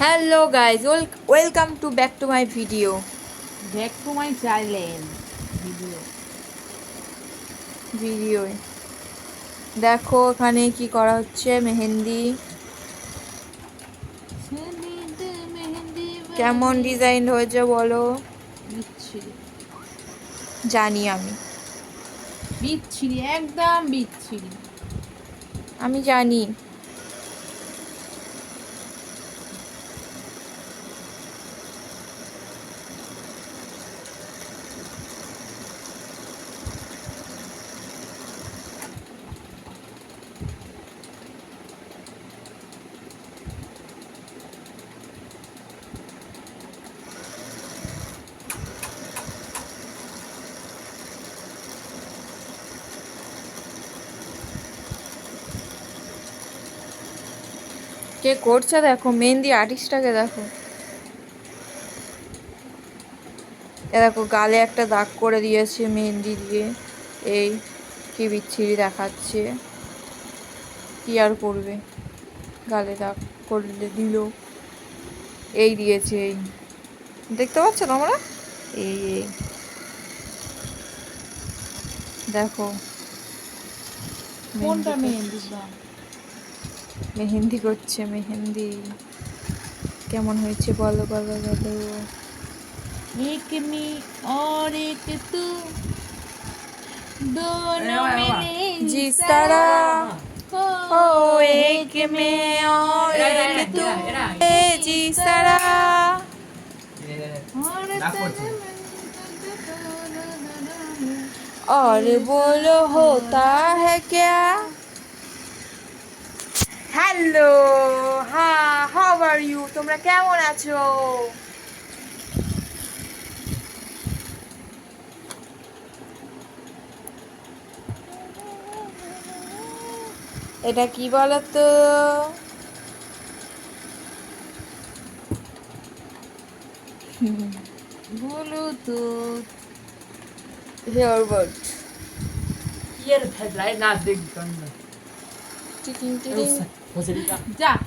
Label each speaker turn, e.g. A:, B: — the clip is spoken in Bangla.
A: Hello guys welcome to back to my video
B: back to my channel video
A: video দেখো এখানে কি করা হচ্ছে? মেহেন্দি। কেমন ডিজাইন হয়েছে বলো? জানি আমি।
B: বিচ্ছিরি একদম বিচ্ছিরি
A: আমি জানি। কে করছে দেখো মেহেন্দি আর্টিস্টটাকে দেখো। এ দেখো গালে একটা দাগ করে দিয়েছে মেহেন্দি দিয়ে এই কি বিচ্ছিরি দেখাচ্ছে। কি আর করবে? গালে দাগ করলে দিল এই দিয়েছে এই। দেখতে পাচ্ছ তোমরা? এই এই। দেখো।
B: কোনটা
A: মেহেন্দি করছে মেহেন্দি কেমন হয়েছে বলো বলো বলো
B: एक मी और एक तू दोनों मिले
A: जिस तरह ओ एक में और एक तू है जिस तरह और बोलो होता है क्या হ্যালো হা হাউ আর ইউ তোমরা কেমন আছো? এটা কি
B: বলতো?
A: ব্লুটুথ। হেয়ারবট
C: ইয়ার ফেলাই না, দেখ গন্ধ 叮，
A: 我这
C: 里干，你
B: 这
A: 样。